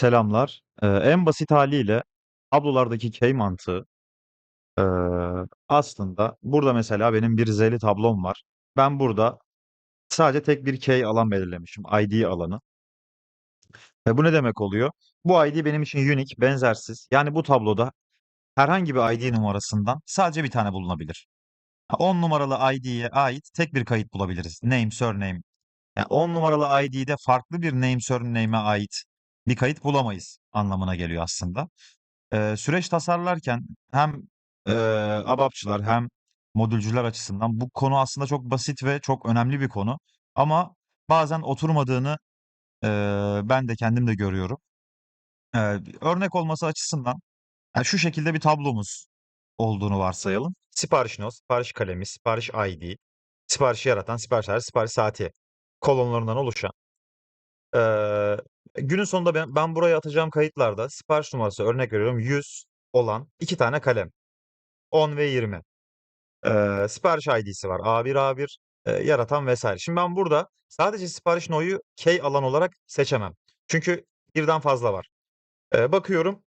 Selamlar. Eee, en basit hâliyle tablolardaki key mantığı, eee, aslında burada mesela benim bir Z'li tablom var. Ben burada sadece tek bir key alan belirlemişim, ID alanı. E, bu ne demek oluyor? Bu ID benim için unique, benzersiz. Yani bu tabloda herhangi bir ID numarasından sadece bir tane bulunabilir. Ha, 10 numaralı ID'ye ait tek bir kayıt bulabiliriz. Name, surname. Yani 10 numaralı ID'de farklı bir name, surname'e ait bir kayıt bulamayız anlamına geliyor aslında. Eee, süreç tasarlarken hem, eee, ABAP'çılar hem modülcüler açısından bu konu aslında çok basit ve çok önemli bir konu ama bazen oturmadığını, eee, ben de kendim de görüyorum. Eee, örnek olması açısından, ya, şu şekilde bir tablomuz olduğunu varsayalım. Sipariş not, sipariş kalemi, sipariş ID, siparişi yaratan, sipariş tarihi, sipariş saati kolonlarından oluşan Eee, günün sonunda ben ben buraya atacağım kayıtlarda sipariş numarası örnek veriyorum 100 olan 2 tane kalem. 10 ve 20. Eee, sipariş ID'si var. A1, A1, eee, yaratan vs. Şimdi ben burada sadece sipariş no'yu key alan olarak seçemem. Çünkü birden fazla var. Eee, bakıyorum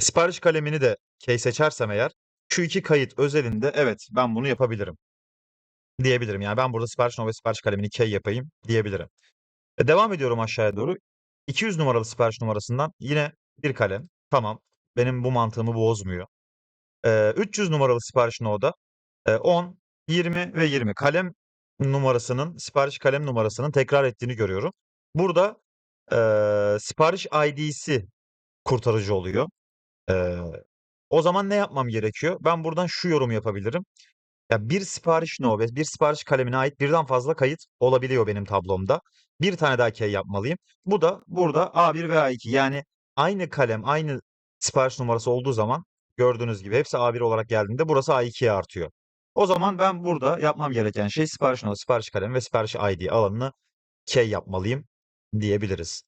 sipariş kalemini de key seçersem eğer şu 2 kayıt özelinde evet ben bunu yapabilirim. Diyebilirim. Yani ben burada sipariş no ve sipariş kalemini key yapayım diyebilirim. E, devam ediyorum aşağıya doğru. 200 numaralı sipariş numarasından yine bir kalem. Tamam. Benim bu mantığımı bozmuyor. Eee, 300 numaralı sipariş no'da eee, 10, 20 ve 20 kalem numarasının, sipariş kalem numarasının tekrar ettiğini görüyorum. Burada, eee, sipariş ID'si kurtarıcı oluyor. Eee, o zaman ne yapmam gerekiyor? Ben buradan şu yorumu yapabilirim. Ya, bir sipariş no ve bir sipariş kalemine ait birden fazla kayıt olabiliyor benim tablomda. Bir tane daha key yapmalıyım. Bu da burada A1 ve A2 yani aynı kalem, aynı sipariş numarası olduğu zaman gördüğünüz gibi hepsi A1 olarak geldiğinde burası A2'ye artıyor. O zaman ben burada yapmam gereken şey sipariş no, sipariş kalemi ve sipariş ID alanını key yapmalıyım diyebiliriz.